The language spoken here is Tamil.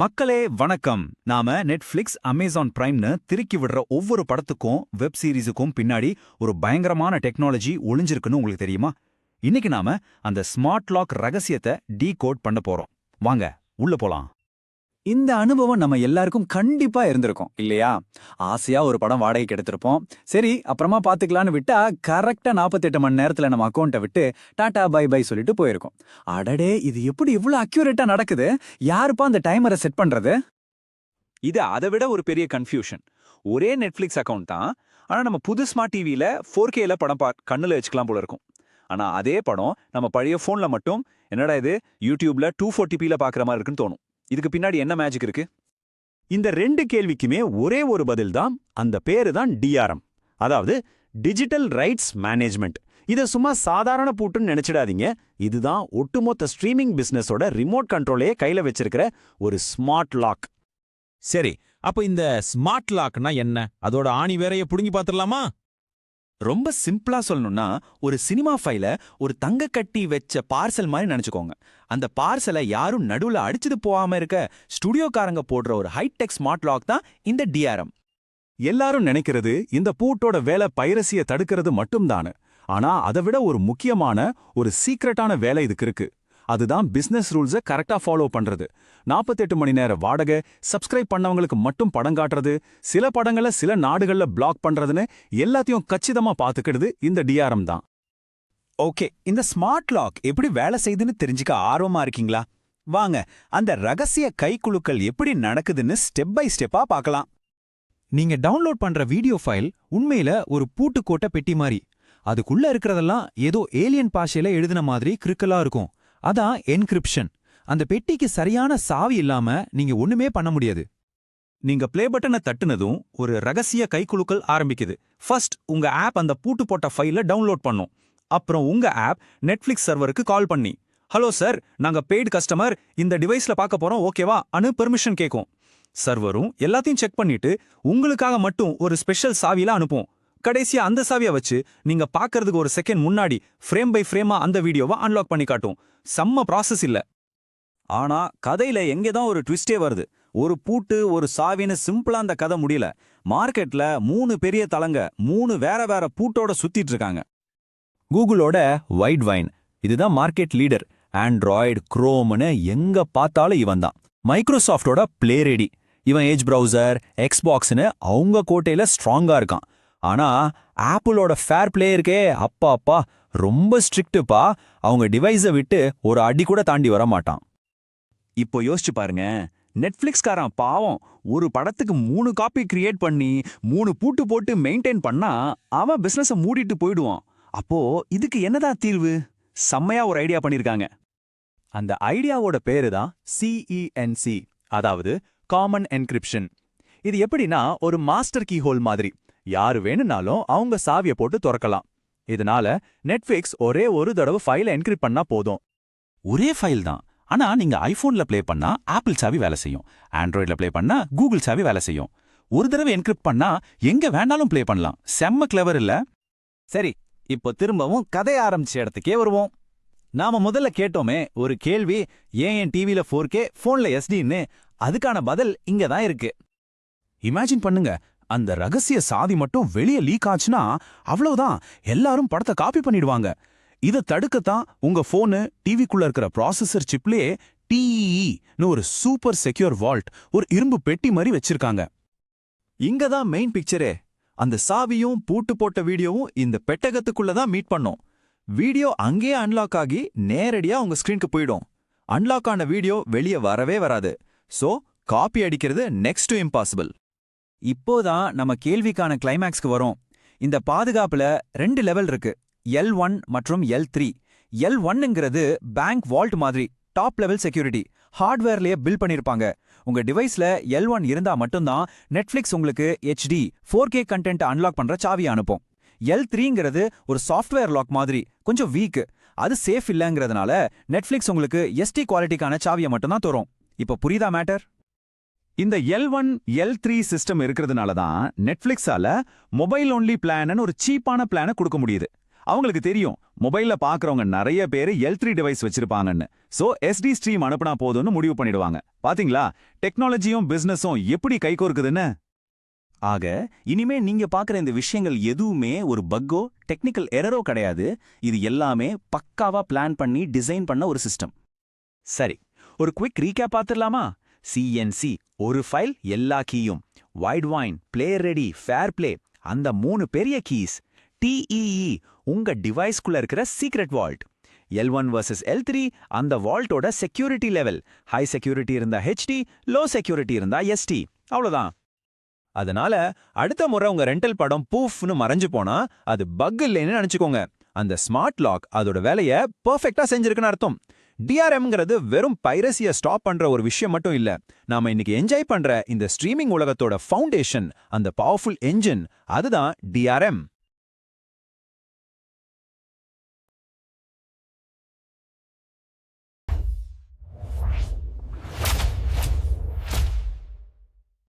மக்களே வணக்கம். நாம நெட்ஃபிளிக்ஸ் அமேசான் பிரைம்னு திருக்கி விடுற ஒவ்வொரு படத்துக்கும் வெப் சீரிஸுக்கும் பின்னாடி ஒரு பயங்கரமான டெக்னாலஜி ஒளிஞ்சிருக்குன்னு உங்களுக்கு தெரியுமா? இன்னைக்கு நாம அந்த ஸ்மார்ட் லாக் ரகசியத்தை டீ கோட் பண்ண போறோம். வாங்க உள்ள போலாம். இந்த அனுபவம் நம்ம எல்லாருக்கும் கண்டிப்பா இருந்திருக்கும் இல்லையா? ஆசையா ஒரு படம் வாடகைக்கு எடுத்திருப்போம். சரி அப்புறமா பாத்துக்கலாம்னு விட்டா கரெக்டா 48 மணி நேரத்துல நம்ம அக்கௌண்ட்டை விட்டு டாடா பை பை சொல்லிட்டு போயிருக்கோம். அடடே இது எப்படி இவ்வளவு அக்யூரேட்டா நடக்குது? யாருப்பா அந்த டைமரை செட் பண்றது? இது அதை விட ஒரு பெரிய கன்ஃபியூஷன் ஒரே நெட்ஃப்ளிக்ஸ் அக்கவுண்ட் தான். ஆனா நம்ம புது ஸ்மார்ட் டிவியில ஃபோர் கேல படம் பா கண்ணுல வச்சுக்கலாம் போல இருக்கும். ஆனா அதே படம் நம்ம பழைய ஃபோன்ல மட்டும் என்னடா இது யூடியூப்ல டூ ஃபோர்ட்டி பாக்குற மாதிரி இருக்குன்னு தோணும். இதுக்கு பின்னாடி என்ன மேஜிக் இருக்கு? இந்த ரெண்டு கேள்விக்குமே ஒரே ஒரு பதில் தான் அந்த பேரு தான் டிஆர்எம் அதாவது டிஜிட்டல் ரைட்ஸ் மேனேஜ்மெண்ட் இதை சும்மா சாதாரண பூட்டுன்னு நினைச்சிடாதீங்க. இதுதான் ஒட்டுமொத்த ஸ்ட்ரீமிங் பிசினஸோட ரிமோட் கண்ட்ரோலையே கையில வச்சிருக்கிற ஒரு ஸ்மார்ட் லாக் சரி அப்ப இந்த ஸ்மார்ட் லாக்னா என்ன? அதோட ஆணி வேறைய புடுங்கி பாத்துடலாமா ரொம்ப சிம்பிளா சொல்லணும்னா ஒரு சினிமா ஃபைல ஒரு தங்க கட்டி வச்ச பார்சல் மாதிரி நினைச்சுக்கோங்க. அந்த பார்சலை யாரும் நடுவுல அடிச்சுட்டு போகாம இருக்க ஸ்டுடியோக்காரங்க போடுற ஒரு ஹைடெக் ஸ்மார்ட் லாக் தான் இந்த டிஆர்எம் எல்லாரும் நினைக்கிறது இந்த பூட்டோட வேலை பைரசிய தடுக்கிறது மட்டும்தானு ஆனா அதை விட ஒரு முக்கியமான ஒரு சீக்ரெட்டான வேலை இதுக்கு இருக்கு. அதுதான் பிசினஸ் ரூல்ஸை கரெக்டா ஃபாலோ பண்றது. 48 மணி நேர வாடகை சப்ஸ்கிரைப் பண்ணவங்களுக்கு மட்டும் படம் காட்டுறது சில படங்களை சில நாடுகள்ல பிளாக் பண்றதுன்னு எல்லாத்தையும் கச்சிதமா பாத்துக்கிடுது இந்த டிஆர்எம் தான். ஓகே இந்த ஸ்மார்ட் லாக் எப்படி வேலை செய்யுதுன்னு தெரிஞ்சுக்க ஆர்வமா இருக்கீங்களா? வாங்க அந்த ரகசிய கைக்குழுக்கள் எப்படி நடக்குதுன்னு ஸ்டெப் பை ஸ்டெப்பா பார்க்கலாம். நீங்க டவுன்லோட் பண்ற வீடியோ ஃபைல் உண்மையில ஒரு பூட்டுக்கோட்ட பெட்டி மாதிரி. அதுக்குள்ள இருக்கிறதெல்லாம் ஏதோ ஏலியன் பாஷையில எழுதின மாதிரி கிறுக்கலா இருக்கும். அதான் என்கிரிப்ஷன் அந்த பெட்டிக்கு சரியான சாவி இல்லாம நீங்க ஒண்ணுமே பண்ண முடியாது. நீங்க பிளே பட்டனை தட்டுனதும் ஒரு ரகசிய கைக்குழுக்கள் ஆரம்பிக்குது. ஃபர்ஸ்ட் உங்க ஆப் அந்த பூட்டு போட்ட ஃபைல டவுன்லோட் பண்ணும். அப்புறம் உங்க ஆப் நெட்ஃபிளிக்ஸ் சர்வருக்கு கால் பண்ணி ஹலோ சார் நாங்க பெய்டு கஸ்டமர் இந்த டிவைஸ்ல பார்க்க போறோம் ஓகேவா அனு பெர்மிஷன் கேட்கும் சர்வரும் எல்லாத்தையும் செக் பண்ணிட்டு உங்களுக்காக மட்டும் ஒரு ஸ்பெஷல் சாவியில அனுப்பும். கடைசியா அந்த சாவியை வச்சு நீங்க பாக்குறதுக்கு ஒரு செகண்ட் முன்னாடி ஃப்ரேம் பை ஃப்ரேமா அந்த வீடியோவை அன்லாக் பண்ணி காட்டும். செம்ம ப்ராசஸ் இல்ல. ஆனா கதையில எங்கே தான் ஒரு ட்விஸ்டே வருது. ஒரு பூட்டு ஒரு சாவின்னு சிம்பிளா அந்த கதை முடியல. மார்க்கெட்ல மூணு பெரிய தலங்க மூணு வேற வேற பூட்டோட சுத்திட்டு இருக்காங்க. கூகுளோட வைட் வைன் இதுதான் மார்க்கெட் லீடர் ஆண்ட்ராய்டு குரோம்னு எங்க பார்த்தாலும் இவன் தான். மைக்ரோசாஃப்டோட பிளே ரெடி இவன் ஏஜ் ப்ரௌசர் எக்ஸ்பாக்ஸ்னு அவங்க கோட்டையில ஸ்ட்ராங்கா இருக்கான். ஆனா ஆப்பிளோட ஃபேர் பிளே இருக்கே அப்பா அப்பா. ரொம்ப ஸ்ட்ரிக்ட்டுப்பா. அவங்க டிவைஸை விட்டு ஒரு அடி கூட தாண்டி வர மாட்டான் இப்போ யோசிச்சு பாருங்க. நெட்ஃபிளிக்ஸ்காரன் பாவம் ஒரு படத்துக்கு மூணு காப்பி கிரியேட் பண்ணி மூணு பூட்டு போட்டு மெயின்டைன் பண்ணா அவன் பிசினஸ மூடிட்டு போயிடுவான். அப்போ இதுக்கு என்னதான் தீர்வு? செம்மையா ஒரு ஐடியா பண்ணியிருக்காங்க அந்த ஐடியாவோட பேரு தான் சிஇஎன்சி அதாவது காமன் என்கிரிப்ஷன் இது எப்படின்னா ஒரு மாஸ்டர் கீ ஹோல் மாதிரி. யாரு வேணும்னாலும் அவங்க சாவியை போட்டு திறக்கலாம். இதனால நெட்ஃபிளிக்ஸ் ஒரே ஒரு தடவை ஃபைலை என்கிரிப்ட் பண்ணா போதும். ஒரே ஃபைல் தான். ஆனா நீங்க ஐபோன்ல ப்ளே பண்ணா ஆப்பிள் சாவி வேலை செய்யும். ஆண்ட்ராய்ட்ல ப்ளே பண்ணா கூகுள் சாவி வேலை செய்யும். ஒரு தடவை என்கிரிப்ட் பண்ணா எங்க வேணாலும் ப்ளே பண்ணலாம். செம்ம கிளவர் இல்ல? சரி இப்போ திரும்பவும் கதை ஆரம்பிச்ச இடத்துக்கே வருவோம். நாம முதல்ல கேட்டோமே ஒரு கேள்வி ஏன் என் டிவில ஃபோர் கே ஃபோன்ல எஸ்டின்னு அதுக்கான பதில் இங்க தான் இருக்கு. இமேஜின் பண்ணுங்க. அந்த ரகசிய சாதி மட்டும் வெளியே லீக் ஆச்சுன்னா அவ்வளவுதான். எல்லாரும் படத்தை காப்பி பண்ணிடுவாங்க. இதை தடுக்கத்தான் உங்க போனு டிவிக்குள்ள இருக்கிற ப்ராசஸர் சிப்லேயே டிஇஇன்னு ஒரு சூப்பர் செக்யூர் வால்ட் ஒரு இரும்பு பெட்டி மாதிரி வச்சிருக்காங்க. இங்க தான் மெயின் பிக்சரே அந்த சாவியும் பூட்டு போட்ட வீடியோவும் இந்த பெட்டகத்துக்குள்ள தான் மீட் பண்ணோம். வீடியோ அங்கேயே அன்லாக் ஆகி நேரடியா உங்க ஸ்கிரீனுக்கு போயிடும். அன்லாக் ஆன வீடியோ வெளியே வரவே வராது. சோ காப்பி அடிக்கிறது நெக்ஸ்ட் டு இம்பாசிபிள் இப்போதான் நம்ம கேள்விக்கான கிளைமேக்ஸ்க்கு வரோம். இந்த பாதுகாப்புல ரெண்டு லெவல் இருக்கு. எல் ஒன் மற்றும் எல் த்ரீ எல் ஒன்னுங்கிறது பேங்க் வால்ட் மாதிரி டாப் லெவல் செக்யூரிட்டி ஹார்ட்வேர்லயே பில் பண்ணிருப்பாங்க. உங்க டிவைஸ்ல எல் ஒன் இருந்தா மட்டும்தான் நெட்ஃபிளிக்ஸ் உங்களுக்கு HD four K content unlock பண்ற சாவியை அனுப்பும். எல் த்ரீங்கிறது ஒரு சாஃப்ட்வேர் லாக் மாதிரி கொஞ்சம் வீக் அது சேஃப் இல்லைங்கிறதுனால நெட்ஃபிளிக்ஸ் உங்களுக்கு எஸ்டி குவாலிட்டிக்கான சாவியை மட்டும்தான் தரும். இப்போ புரியுதா மேட்டர் இந்த L one L three system இருக்கிறதுனால தான் நெட்ஃபிளிக்ஸால மொபைல் ஒன்லி பிளான்னு ஒரு சீப்பான பிளானை கொடுக்க முடியுது. அவங்களுக்கு தெரியும் மொபைல்ல பாக்குறவங்க நிறைய பேர் எல் த்ரீ டிவைஸ் வச்சிருப்பாங்கன்னு. சோ எஸ்டி ஸ்ட்ரீம் அனுப்புனா போதும்னு முடிவு பண்ணிடுவாங்க. பாத்தீங்களா? டெக்னாலஜியும் பிசினஸும் எப்படி கைகோர்க்குதுன்னு ஆக இனிமே நீங்க பாக்குற இந்த விஷயங்கள் எதுவுமே ஒரு பக்கோ டெக்னிக்கல் எரரோ கிடையாது. இது எல்லாமே பக்காவா பிளான் பண்ணி டிசைன் பண்ண ஒரு சிஸ்டம் சரி ஒரு குவிக் ரீகேப் பார்த்துடலாமா சிஎன்சி ஒரு ஃபைல் எல்லா கீயும் Widevine PlayReady FairPlay அந்த மூணு பெரிய கீஸ் டிஇஇ உங்க டிவைஸ்குள்ள இருக்கிற secret vault L one versus L three அந்த வால்ட்டோட செக்யூரிட்டி லெவல் ஹை செக்யூரிட்டி இருந்தா ஹெச்டி லோ செக்யூரிட்டி இருந்தா எஸ்டி அவ்வளோதான் அதனால அடுத்த முறை உங்க ரெண்டல் படம் பூஃப்னு மறைஞ்சு போனா அது பக் இல்லைன்னு நினைச்சுக்கோங்க. அந்த ஸ்மார்ட் லாக் அதோட வேலைய பெர்ஃபெக்ட்டா செஞ்சிருக்குன்னு அர்த்தம். டிஆர்எம்ங்கிறது வெறும் பைரசிய ஸ்டாப் பண்ற ஒரு விஷயம் மட்டும் இல்ல. நாம இன்னைக்கு என்ஜாய் பண்ற இந்த ஸ்ட்ரீமிங் உலகத்தோட ஃபவுண்டேஷன் அந்த பவர்ஃபுல் என்ஜின் அதுதான் டிஆர்எம்